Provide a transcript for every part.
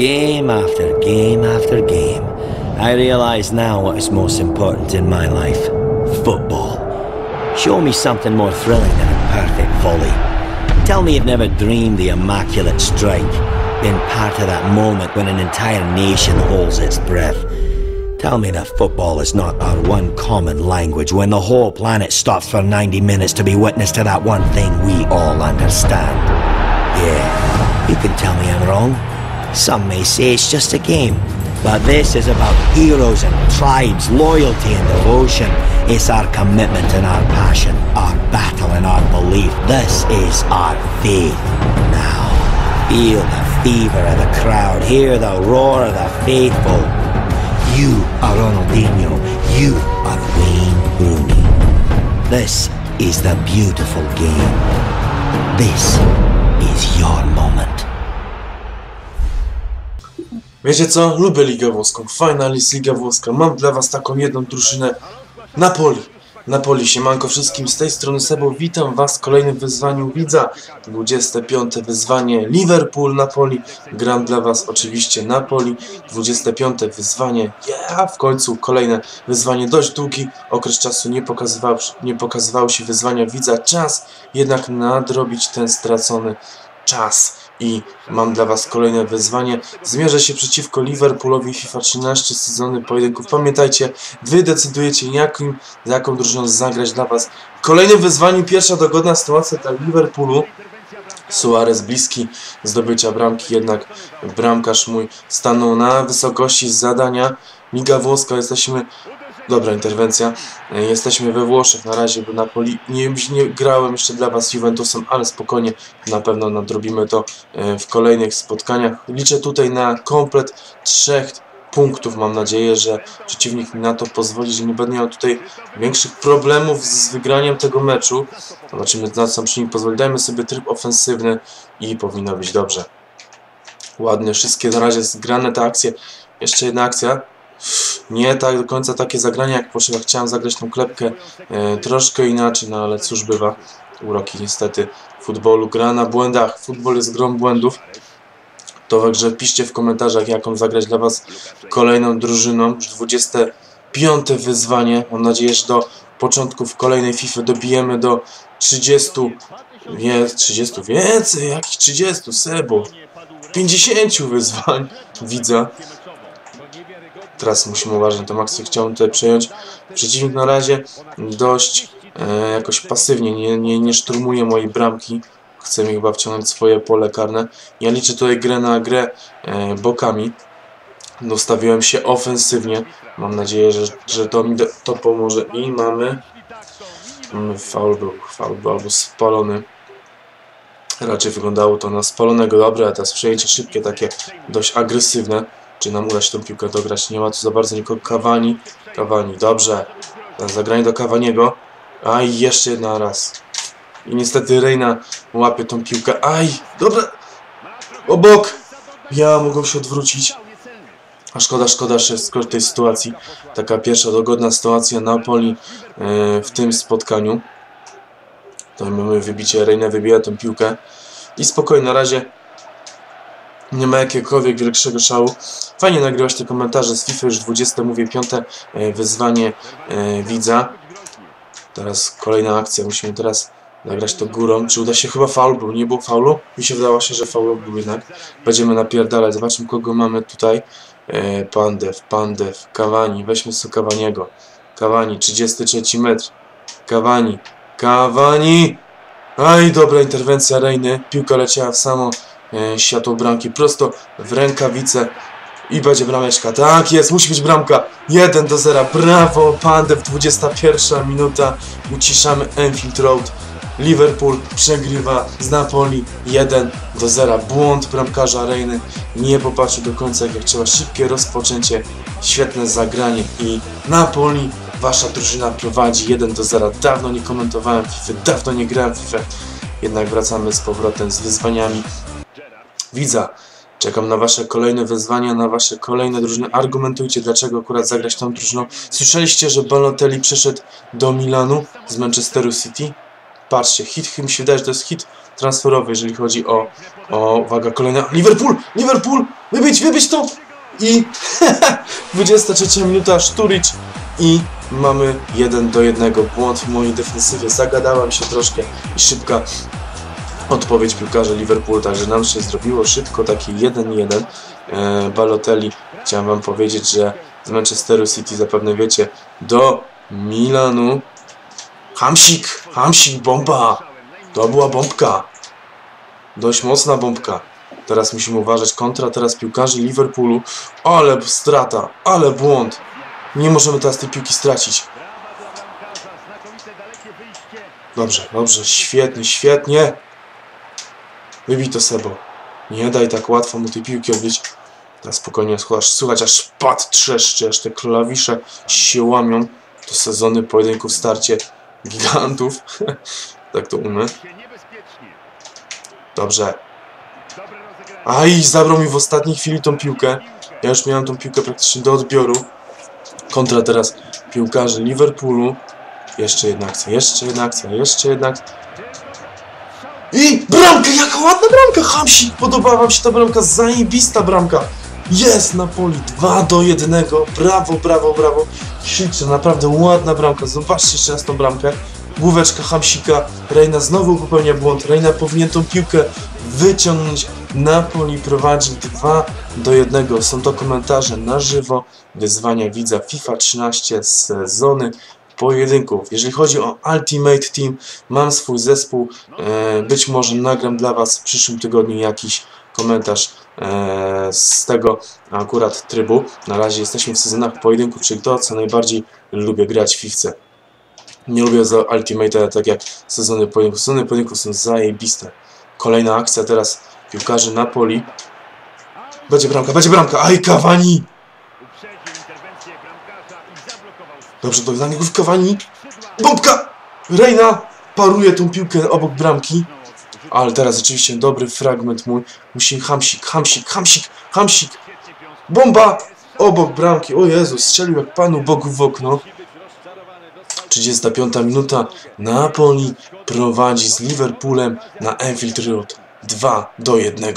Game after game after game, I realize now what is most important in my life football. Show me something more thrilling than a perfect volley. Tell me you've never dreamed the immaculate strike, been part of that moment when an entire nation holds its breath. Tell me that football is not our one common language when the whole planet stops for 90 minutes to be witness to that one thing we all understand. Yeah, you can tell me I'm wrong. Some may say it's just a game. But this is about heroes and tribes, loyalty and devotion. It's our commitment and our passion, our battle and our belief. This is our faith. Now, feel the fever of the crowd, hear the roar of the faithful. You are Ronaldinho, you are Wayne Rooney. This is the beautiful game. This is your moment. Wiecie co? Lubię Ligę Włoską. Fajna jest Liga Włoska. Mam dla was taką jedną drużynę. Napoli. Napoli, siemanko wszystkim. Z tej strony Sebo. Witam was w kolejnym wyzwaniu widza. 25 wyzwanie Liverpool Napoli. Gram dla was oczywiście Napoli. 25 wyzwanie. Yeah! W końcu kolejne wyzwanie. Dość długi okres czasu nie pokazywał, nie pokazywało się wyzwania widza. Czas jednak nadrobić ten stracony czas i mam dla Was kolejne wyzwanie. Zmierzę się przeciwko Liverpoolowi FIFA 13 sezony pojedynków. Pamiętajcie, Wy decydujecie jakim, jaką drużyną zagrać dla Was. W kolejnym pierwsza dogodna sytuacja dla Liverpoolu. Suarez bliski zdobycia bramki, jednak bramkarz mój stanął na wysokości zadania. Liga Włoska, jesteśmy Dobra interwencja. E, Jesteśmy we Włoszech na razie, bo Napoli nie, nie grałem jeszcze dla Was Juventusem, ale spokojnie na pewno nadrobimy to e, w kolejnych spotkaniach. Liczę tutaj na komplet trzech punktów. Mam nadzieję, że przeciwnik mi na to pozwoli, że nie będę miał tutaj większych problemów z wygraniem tego meczu. Zobaczymy na co przeciwnik pozwoli. Dajmy sobie tryb ofensywny i powinno być dobrze. Ładnie, wszystkie na razie zgrane te akcje. Jeszcze jedna akcja nie tak do końca takie zagrania jak potrzeba. Chciałem zagrać tą klepkę e, troszkę inaczej, no ale cóż bywa. Uroki niestety futbolu. Gra na błędach. Futbol jest grą błędów. To także piszcie w komentarzach jaką zagrać dla Was kolejną drużyną. Już 25 wyzwanie. Mam nadzieję, że do początków kolejnej FIFA dobijemy do 30. Nie, 30 więcej, jakich 30, Sebo. 50 wyzwań widzę. Teraz musimy uważać na tę akcję. Chciałem tutaj przejąć. Przeciwnik na razie dość e, jakoś pasywnie, nie, nie, nie szturmuje mojej bramki. Chce mi chyba wciągnąć swoje pole karne. Ja liczę tutaj grę na grę e, bokami. Dostawiłem się ofensywnie. Mam nadzieję, że, że to mi to pomoże. I mamy... Mamy faul był, faul był albo spalony. Raczej wyglądało to na spalonego. Dobra, a teraz przejęcie szybkie, takie dość agresywne. Czy nam uda się tą piłkę dograć? Nie ma tu za bardzo nikogo. Kawani. Kawani, dobrze. Zagranie do Kawaniego. Aj, jeszcze jedna raz. I niestety Reina łapie tą piłkę. Aj, dobra. Obok. Ja mogą się odwrócić. A szkoda, szkoda, że z tej sytuacji. Taka pierwsza dogodna sytuacja Napoli yy, w tym spotkaniu. Tutaj mamy wybicie. Reina wybija tą piłkę. I spokojnie, na razie nie ma jakiegokolwiek większego szału. Fajnie nagrywać te komentarze z FIFA, już 20, mówię, piąte e, wyzwanie e, widza. Teraz kolejna akcja, musimy teraz nagrać to górą. Czy uda się? Chyba faul był, nie było faulu? Mi się wydawało się, że faul był jednak. Będziemy napierdalać, zobaczmy kogo mamy tutaj. E, Pandew, Pandew, Kawani, weźmy sobie Kawaniego. Kawani, 33 metr. Kawani, Kawani! Aj, dobra interwencja Rejny. Piłka leciała w samo światło bramki, prosto w rękawice. I będzie brameczka. Tak jest, musi być bramka. 1 do 0. Brawo, Pandew, 21 minuta. Uciszamy Enfield Road. Liverpool przegrywa z Napoli 1 do 0. Błąd bramkarza Rejny. Nie popatrzył do końca jak trzeba. Szybkie rozpoczęcie. Świetne zagranie. I Napoli, wasza drużyna prowadzi 1 do 0. Dawno nie komentowałem FIFA, dawno nie grałem FIFA. Jednak wracamy z powrotem z wyzwaniami. Widza. Czekam na wasze kolejne wyzwania, na wasze kolejne drużyny. Argumentujcie, dlaczego akurat zagrać tą drużyną. Słyszeliście, że Balotelli przeszedł do Milanu z Manchesteru City? Patrzcie, hit, mi się wydaje, że to jest hit transferowy, jeżeli chodzi o, o uwaga, kolejna, Liverpool, Liverpool, wybić, wybić to i 23 minuta, Szturic i mamy 1 do 1, błąd w mojej defensywie, zagadałem się troszkę i szybka odpowiedź piłkarza Liverpool, także nam się zrobiło szybko, taki 1-1, e, Balotelli, chciałem wam powiedzieć, że z Manchesteru City zapewne wiecie, do Milanu, Hamsik, Hamsik, bomba, to była bombka. Dość mocna bombka. Teraz musimy uważać kontra teraz piłkarzy Liverpoolu. Ale strata, ale błąd. Nie możemy teraz tej piłki stracić. Dobrze, dobrze, świetnie, świetnie. Wybij to Sebo. Nie daj tak łatwo mu tej piłki odbić. Teraz spokojnie słuchaj, słuchać aż pad trzeszczy, aż te klawisze się łamią. To sezony pojedynków starcie gigantów. tak to umiem. Dobrze. Aj, zabrał mi w ostatniej chwili tą piłkę. Ja już miałem tą piłkę praktycznie do odbioru. Kontra teraz piłkarzy Liverpoolu. Jeszcze jedna akcja, jeszcze jedna akcja, jeszcze jedna akcja. I bramka, jaka ładna bramka, Hamsik, podoba wam się ta bramka, zajebista bramka. Jest Napoli, 2 do 1, brawo, brawo, brawo. Krzyczę, naprawdę ładna bramka, zobaczcie jeszcze raz tą bramkę. Główeczka Hamsika, Reina znowu popełnia błąd, Reina powinien tą piłkę wyciągnąć. Napoli prowadzi 2 do 1. Są to komentarze na żywo, wyzwania widza FIFA 13 z sezony pojedynków. Jeżeli chodzi o Ultimate Team, mam swój zespół. E, być może nagram dla Was w przyszłym tygodniu jakiś komentarz e, z tego akurat trybu. Na razie jesteśmy w sezonach pojedynków, czyli to, co najbardziej lubię grać w FIFA. Nie lubię za Ultimate, tak jak sezony pojedynków. Sezony pojedynków są zajebiste. Kolejna akcja teraz piłkarzy Napoli. Będzie bramka, będzie bramka. Aj, Cavani! Dobrze, do niego w Cavani. Bombka! Reina paruje tą piłkę obok bramki. Ale teraz oczywiście dobry fragment mój. Musi Hamsik, Hamsik, Hamsik, Hamsik. Bomba! Obok bramki. O Jezu, strzelił jak Panu Bogu w okno. 35 minuta. Napoli prowadzi z Liverpoolem na Enfield Road 2 do 1.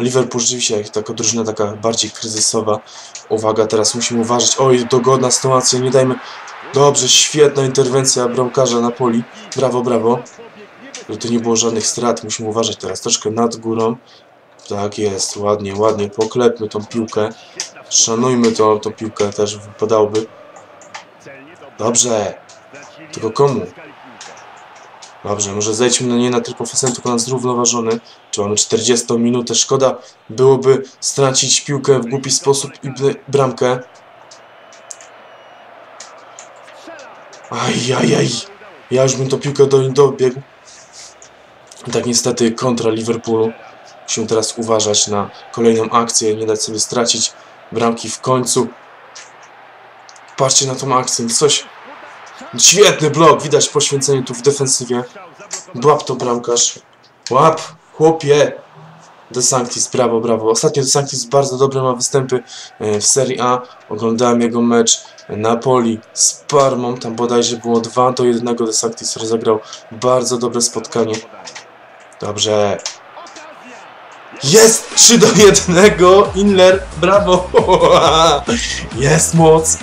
Liverpool rzeczywiście jak taka drużyna taka bardziej kryzysowa. Uwaga, teraz musimy uważać. Oj, dogodna sytuacja, nie dajmy... Dobrze, świetna interwencja bramkarza Napoli. Brawo, brawo. Żeby tu nie było żadnych strat, musimy uważać teraz troszkę nad górą. Tak jest, ładnie, ładnie. Poklepmy tą piłkę. Szanujmy tą, tą piłkę, też wypadałoby. Dobrze. Tylko komu? Dobrze, może zejdźmy na nie na tryb ofensywny, tylko na zrównoważony. Czy mamy 40 minutę? Szkoda byłoby stracić piłkę w głupi sposób i bramkę. Ajajaj. Ja już bym tą piłkę do niej dobiegł. Tak niestety kontra Liverpoolu. Musimy teraz uważać na kolejną akcję, nie dać sobie stracić bramki w końcu. Patrzcie na tą akcję, coś Świetny blok, widać poświęcenie tu w defensywie. Łap to bramkarz. Łap, chłopie. De Sanctis, brawo, brawo. Ostatnio De Sanctis bardzo dobre ma występy e, w Serie A. Oglądałem jego mecz Napoli z Parmą. Tam bodajże było 2 do 1. De Sanctis rozegrał bardzo dobre spotkanie. Dobrze. Jest 3 do 1. Inler, brawo. Jest moc.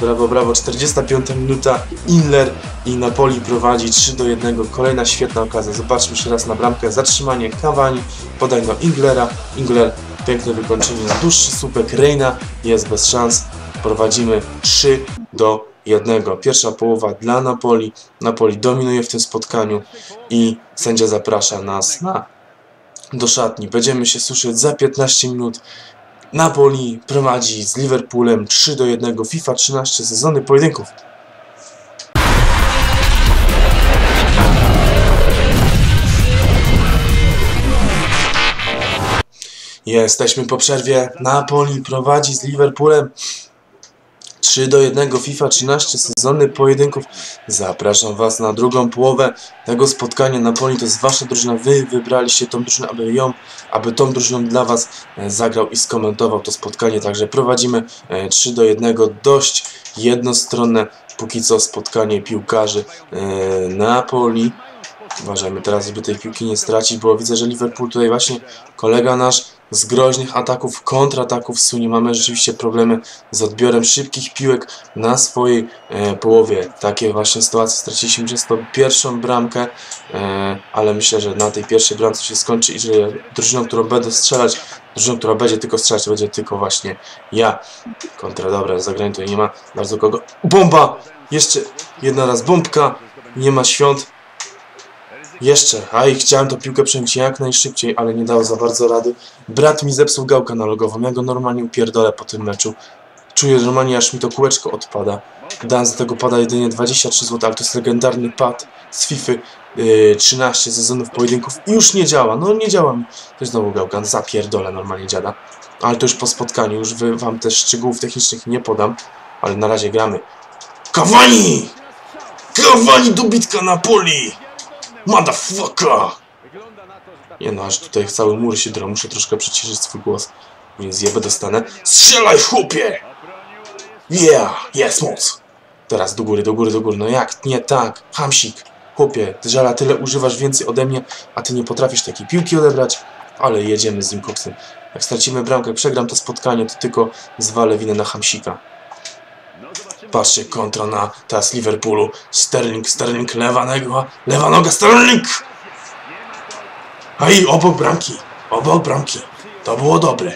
Brawo, brawo. 45 minuta. Inler i Napoli prowadzi 3 do 1. Kolejna świetna okazja. Zobaczmy jeszcze raz na bramkę. Zatrzymanie Cavani. Podaj do Inglera. Ingler piękne wykończenie na dłuższy słupek. Reina jest bez szans. Prowadzimy 3 do 1. Pierwsza połowa dla Napoli. Napoli dominuje w tym spotkaniu i sędzia zaprasza nas na do szatni. Będziemy się słyszeć za 15 minut. Napoli prowadzi z Liverpoolem 3 do 1 FIFA 13 sezony pojedynków. Jesteśmy po przerwie. Napoli prowadzi z Liverpoolem 3 do 1 FIFA 13 sezony pojedynków. Zapraszam Was na drugą połowę tego spotkania. Napoli to jest Wasza drużyna. Wy wybraliście tą drużynę, aby ją, aby tą drużyną dla Was e, zagrał i skomentował to spotkanie. Także prowadzimy 3 e, do 1. Dość jednostronne póki co spotkanie piłkarzy e, Napoli Uważajmy teraz, żeby tej piłki nie stracić, bo widzę, że Liverpool tutaj właśnie kolega nasz z groźnych ataków, kontrataków sunie. Mamy rzeczywiście problemy z odbiorem szybkich piłek na swojej e, połowie. Takie właśnie sytuacje straciliśmy przez to pierwszą bramkę, e, ale myślę, że na tej pierwszej bramce się skończy i że drużyną, którą będę strzelać, drużyną, która będzie tylko strzelać, będzie tylko właśnie ja. Kontra, dobra, zagranie tutaj nie ma bardzo kogo. Bomba! Jeszcze jedna raz bombka, nie ma świąt. Jeszcze, a i chciałem tą piłkę przejąć jak najszybciej, ale nie dało za bardzo rady. Brat mi zepsuł gałkę analogową, ja go normalnie upierdolę po tym meczu. Czuję, że normalnie aż mi to kółeczko odpada. Dałem za tego pada jedynie 23 zł, ale to jest legendarny pad z FIFA yy, 13 sezonów pojedynków i już nie działa, no nie działa mi. To znowu gałka, zapierdolę normalnie dziada. Ale to już po spotkaniu, już wy, wam też szczegółów technicznych nie podam, ale na razie gramy. Kawani! Kawani do bitka na poli! Motherfucker! Nie no, aż tutaj cały mur się drą, muszę troszkę przyciszyć swój głos. Nie zjebę, dostanę. Strzelaj, chłopie! Yeah, jest moc! Teraz do góry, do góry, do góry. No jak? Nie tak. Hamsik. Chłopie, ty tyle używasz więcej ode mnie, a ty nie potrafisz takiej piłki odebrać. Ale jedziemy z nim koksem. Jak stracimy bramkę, przegram to spotkanie, to tylko zwalę winę na Hamsika. Patrzcie, kontra na teraz Liverpoolu. Sterling, Sterling, lewa noga, lewa noga, Sterling! Aj, obok bramki, obok bramki. To było dobre.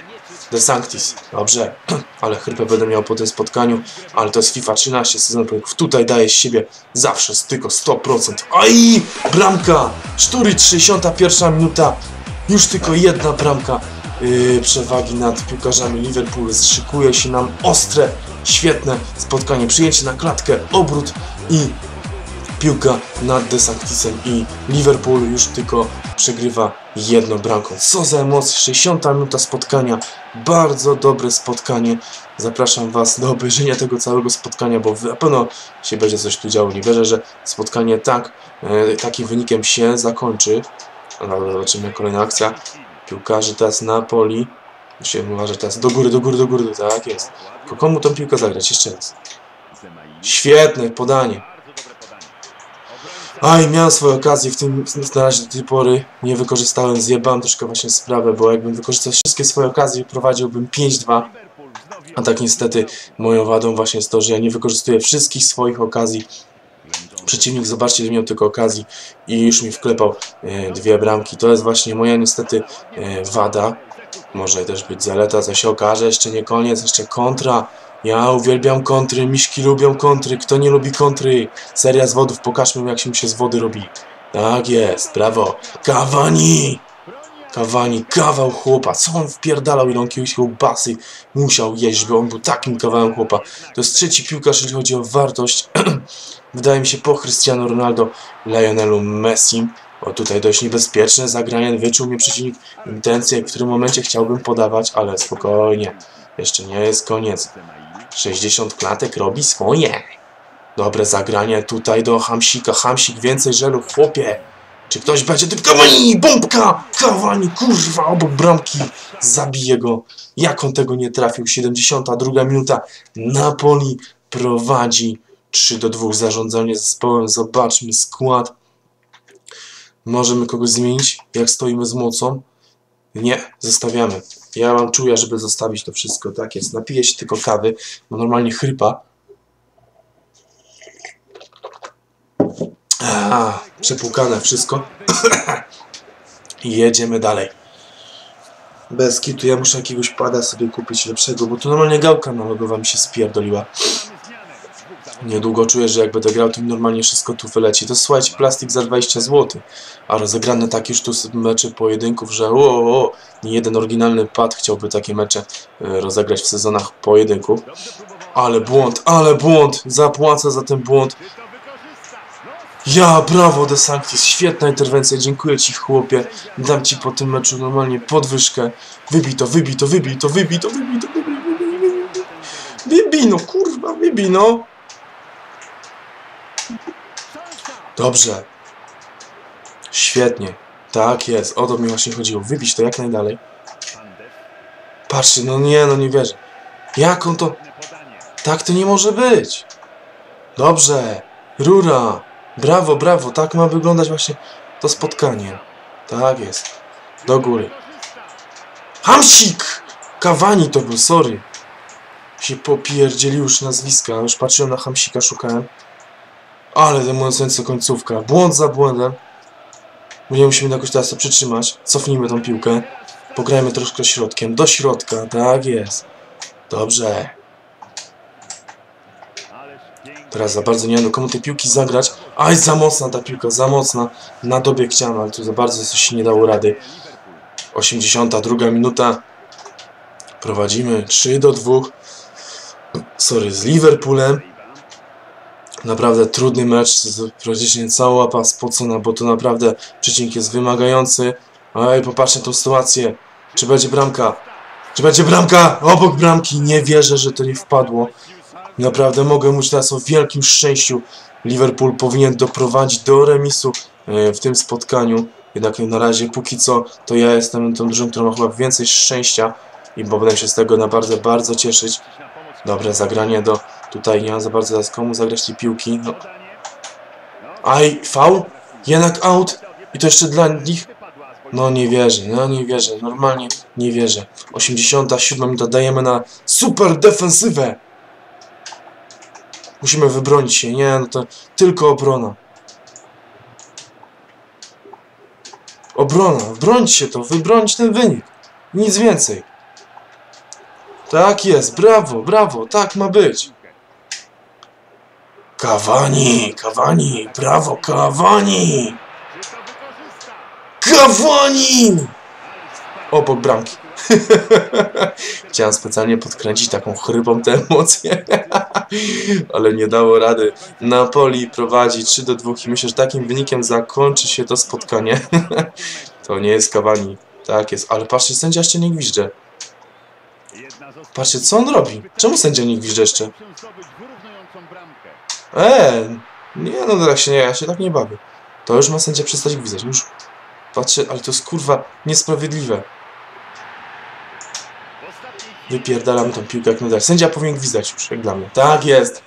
The Sanctis, dobrze, ale chrypę będę miał po tym spotkaniu, ale to jest FIFA 13, sezon. Tutaj daje z siebie zawsze tylko 100%. Aj, bramka! Sztury, 61 minuta, już tylko jedna bramka yy, przewagi nad piłkarzami Liverpool. Szykuje się nam ostre, świetne spotkanie. Przyjęcie na klatkę, obrót i piłka nad De Sanctisem i Liverpool już tylko przegrywa jedną bramką. Co za emocje, 60 minuta spotkania, bardzo dobre spotkanie. Zapraszam Was do obejrzenia tego całego spotkania, bo na pewno się będzie coś tu działo. Nie wierzę, że spotkanie tak, e, takim wynikiem się zakończy. Zobaczymy kolejna akcja. Piłkarzy teraz na poli. Się uważa teraz do góry, do góry, do góry. Tak jest. Tylko komu tą piłkę zagrać? Jeszcze raz. Świetne podanie. Aj, miałem swoje okazje w tym na razie do tej pory. Nie wykorzystałem, zjebałem troszkę właśnie sprawę, bo jakbym wykorzystał wszystkie swoje okazje, prowadziłbym 5-2. A tak niestety moją wadą właśnie jest to, że ja nie wykorzystuję wszystkich swoich okazji. Przeciwnik, zobaczcie, że miał tylko okazji i już mi wklepał e, dwie bramki. To jest właśnie moja niestety e, wada. Może też być zaleta, co się okaże. Jeszcze nie koniec, jeszcze kontra. Ja uwielbiam kontry, miśki lubią kontry. Kto nie lubi kontry? Seria z wodów, pokażmy jak się, się z wody robi. Tak jest, brawo. Kawani! Kawani, kawał chłopa. Co on wpierdalał, ile on kiedyś kiełbasy musiał jeść, żeby on był takim kawałem chłopa. To jest trzeci piłkarz, jeżeli chodzi o wartość. Wydaje mi się po Cristiano Ronaldo, Lionelu Messi. O tutaj dość niebezpieczne zagranie. Wyczuł mnie przeciwnik intencje, w którym momencie chciałbym podawać, ale spokojnie. Jeszcze nie jest koniec. 60 klatek robi swoje. Dobre zagranie tutaj do Hamsika. Hamsik więcej żelu, chłopie. Czy ktoś będzie tym Kawani, bombka! Kawani, kurwa, obok bramki. Zabije go. Jak on tego nie trafił? 72 minuta. Napoli prowadzi 3 do 2 zarządzanie zespołem. Zobaczmy skład. Możemy kogoś zmienić, jak stoimy z mocą. Nie, zostawiamy. Ja mam czuję, żeby zostawić to wszystko. Tak jest. Napiję się tylko kawy, bo normalnie chrypa. A, przepłukane wszystko. I jedziemy dalej. Bez kitu, ja muszę jakiegoś pada sobie kupić lepszego, bo tu normalnie gałka analogowa mi się spierdoliła. Niedługo czuję, że jak będę grał, to mi normalnie wszystko tu wyleci. To słuchajcie, plastik za 20 zł. A rozegrane tak już tu mecze pojedynków, że o, o, o, nie jeden oryginalny pad chciałby takie mecze e, rozegrać w sezonach pojedynków. Ale błąd, ale błąd! Zapłacę za ten błąd. Ja, brawo De Sanctis, świetna interwencja, dziękuję Ci chłopie. Dam Ci po tym meczu normalnie podwyżkę. Wybij to, wybij to, wybij to, wybij to, wybij to, wybij, wybij, wybij. Wybij no, kurwa, wybij no. Dobrze. Świetnie. Tak jest. O to mi właśnie chodziło. Wybić to jak najdalej. Patrzcie, no nie, no nie wierzę. Jak on to... Tak to nie może być. Dobrze. Rura. Brawo, brawo. Tak ma wyglądać właśnie to spotkanie. Tak jest. Do góry. Hamsik! Kawani to był, sorry. Się popierdzieli już nazwiska. Już patrzyłem na Hamsika, szukałem. Ale demonująca końcówka. Błąd za błędem. My nie musimy jakoś teraz to przytrzymać. Cofnijmy tą piłkę. Pograjmy troszkę środkiem. Do środka. Tak jest. Dobrze. Teraz za bardzo nie wiem, komu tej piłki zagrać. Aj, za mocna ta piłka, za mocna. Na dobie chciałem, ale tu za bardzo coś się nie dało rady. 82 minuta. Prowadzimy 3 do 2. Sorry, z Liverpoolem. Naprawdę trudny mecz, praktycznie cała łapa spocona, bo to naprawdę przeciwnik jest wymagający. Oj, popatrzcie na tą sytuację. Czy będzie bramka? Czy będzie bramka? Obok bramki. Nie wierzę, że to nie wpadło. Naprawdę mogę mówić teraz o wielkim szczęściu. Liverpool powinien doprowadzić do remisu e, w tym spotkaniu. Jednak na razie, póki co, to ja jestem tą drużyną, która ma chyba więcej szczęścia i będę się z tego na bardzo, bardzo cieszyć. Dobre zagranie do... Tutaj nie mam za bardzo teraz komu zagrać tej piłki. No. Aj, faul? Jednak out? I to jeszcze dla nich? No nie wierzę, no nie wierzę, normalnie nie wierzę. 87 minuta dajemy na super defensywę. Musimy wybronić się, nie, no to tylko obrona. Obrona, brońcie się to, wybronić ten wynik. Nic więcej. Tak jest, brawo, brawo, tak ma być. Kawani, Kawani, brawo, Kawani! Kawani! Obok bramki. Chciałem specjalnie podkręcić taką chrypą tę emocję, ale nie dało rady. Napoli prowadzi 3 do 2 i myślę, że takim wynikiem zakończy się to spotkanie. to nie jest Kawani. Tak jest, ale patrzcie, sędzia jeszcze nie gwizdże. Patrzcie, co on robi? Czemu sędzia nie gwizdże jeszcze? Eee, nie no, tak się nie, ja się tak nie bawię. To już ma sędzia przestać gwizdać. Już patrzę, ale to jest kurwa niesprawiedliwe. Wypierdalam tą piłkę jak nadal. Sędzia powinien gwizdać już, jak dla mnie. Tak jest.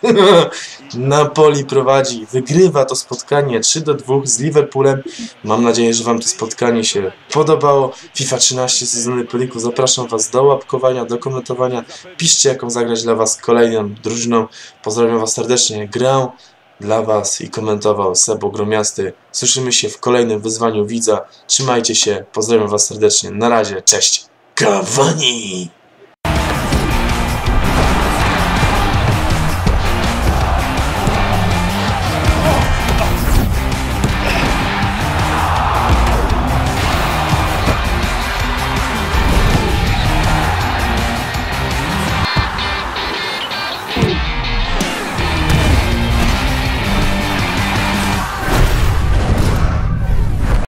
Napoli prowadzi, wygrywa to spotkanie 3 do 2 z Liverpoolem. Mam nadzieję, że Wam to spotkanie się podobało. FIFA 13 sezony Poliku. Zapraszam Was do łapkowania, do komentowania. Piszcie, jaką zagrać dla Was kolejną drużyną. Pozdrawiam Was serdecznie. Grę dla Was i komentował Sebo Gromiasty. Słyszymy się w kolejnym wyzwaniu widza. Trzymajcie się. Pozdrawiam Was serdecznie. Na razie. Cześć. Kawani!